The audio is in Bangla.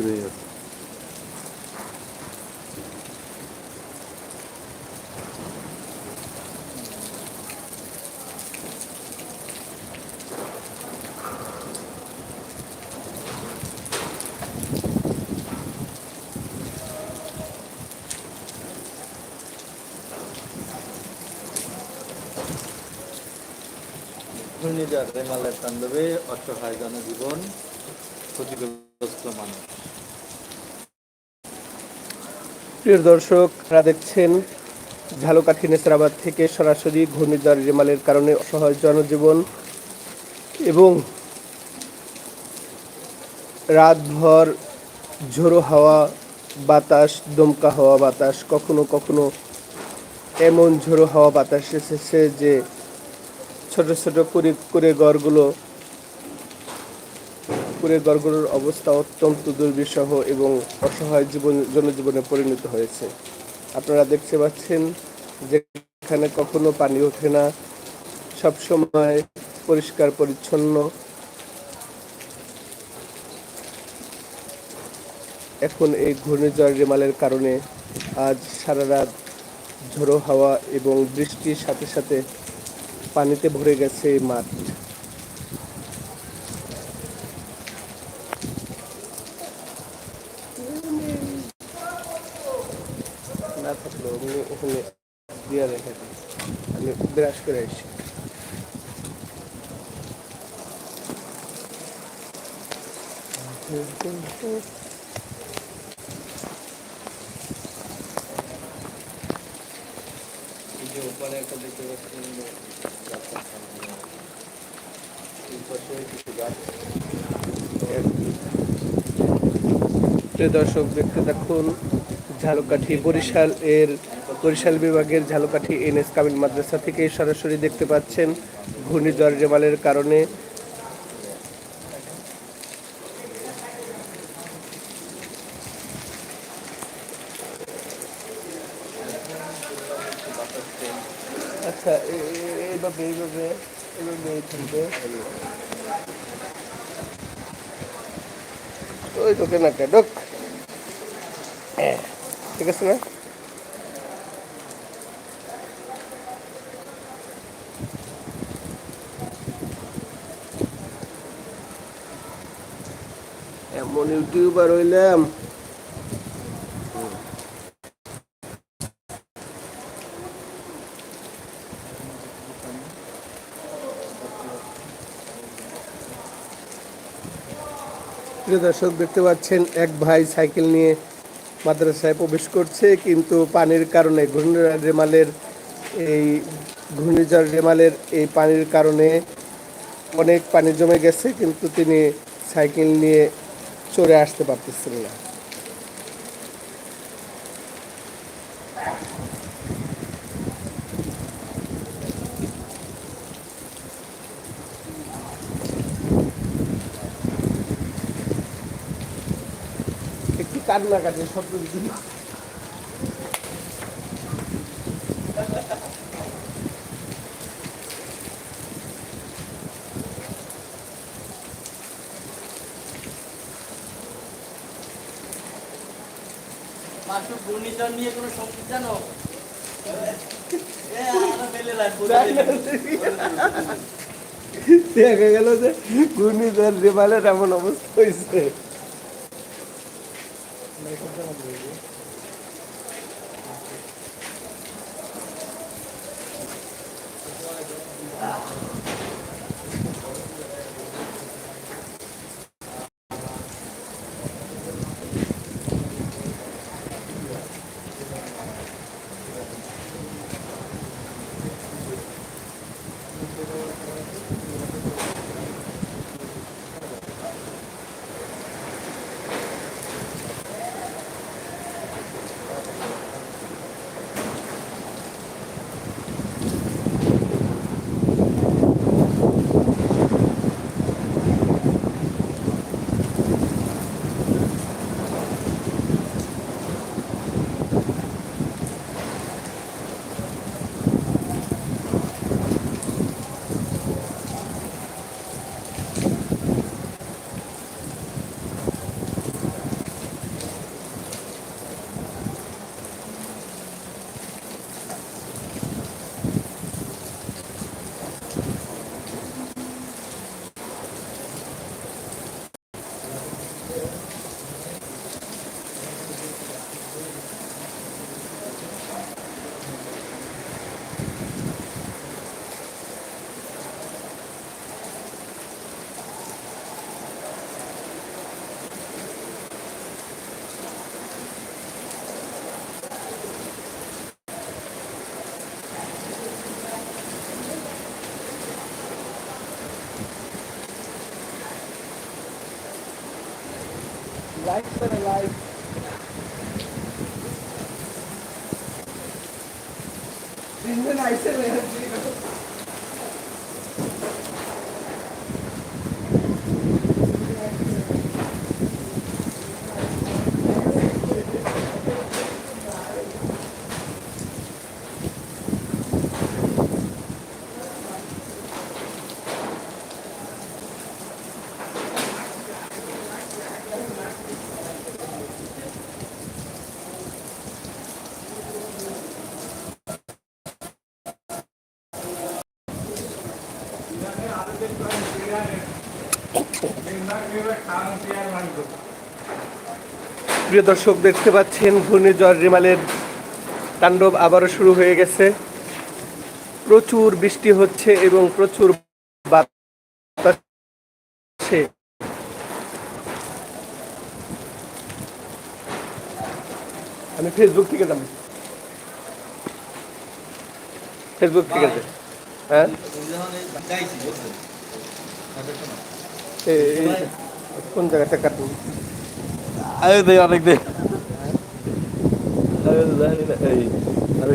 শুরু হয়ে গেছে ঘূর্ণিঝড় রেমালের তাণ্ডবে অসহায় জনজীবন ক্ষতিগ্রস্ত মানুষ। প্রিয় দর্শক, আপনারা দেখছেন ঝালকাঠি নেসরাবাদ থেকে সরাসরি ঘূর্ণিঝড় রেমালের কারণে অসহায় জনজীবন এবং রাতভর ঝোড়ো হাওয়া বাতাস, দমকা হাওয়া বাতাস, কখনো কখনো এমন ঝোড়ো হাওয়া বাতাস এসেছে যে ছোট ছোট করে কুড়ে ঘরগুলো কুড়ে ঘরগুলোর অবস্থা অত্যন্ত দুর্বিষহ এবং অসহায় জীবন, জনজীবনে পরিণত হয়েছে। আপনারা দেখতে পাচ্ছেন যেখানে কখনো পানি ওঠে না, সবসময় পরিষ্কার, পরিচ্ছন্ন। এখন এই ঘূর্ণিঝড় রেমালের কারণে আজ সারা রাত ঝোড়ো হাওয়া এবং বৃষ্টির সাথে সাথে পানিতে ভরে গেছে এই মাঠ। না থাকল আমি ওখানে দিয়ে রেখে দিই। আমি ব্রাশ করে আসি এই একটা দেখতে পাচ্ছেন গাছের সামনে। এই পাশে কিছু গাছ প্রিয় দর্শক দেখতে দেখুন ঝালকাঠি বরিশাল এর বরিশাল বিভাগের ঝালকাঠি এন এস কামিল মাদ্রাসা থেকে সরাসরি দেখতে পাচ্ছেন ঘূর্ণিঝড় রেমালের কারণে। আচ্ছা এইভাবে এইভাবে এইভাবে ওই তোকে না ডক ঠিক আছে না এমন ইউটিউবার হইলাম। দর্শক দেখতে পাচ্ছেন এক ভাই সাইকেল নিয়ে মাদ্রাসায় প্রবেশ করছে, কিন্তু পানির কারণে, ঘূর্ণিঝড় রেমালের এই ঘূর্ণিঝড় রেমালের এই পানির কারণে অনেক পানি জমে গেছে, কিন্তু তিনি সাইকেল নিয়ে চড়ে আসতে পারতেছেন না। একটু কান্না কাটে শব্দ মাসুর ঘূর্ণিঝড় নিয়ে কোনো সংকেত জানো। দেখা গেল যে ঘূর্ণিঝড় রেমালের এমন অবস্থা হয়েছে Mas eu não Thanks for the life. This is an isolation. প্রিয় দর্শক, দেখতে পাচ্ছেন ঘূর্ণিঝড় রিমালের তাণ্ডব আবারও শুরু হয়ে গেছে। প্রচুর বৃষ্টি হচ্ছে এবং প্রচুর আমি ফেসবুক থেকে যাব। ফেসবুক থেকে হ্যাঁ? কোন জায়গাটা কাটুন আরে অনেক দে আরে দে এই আরে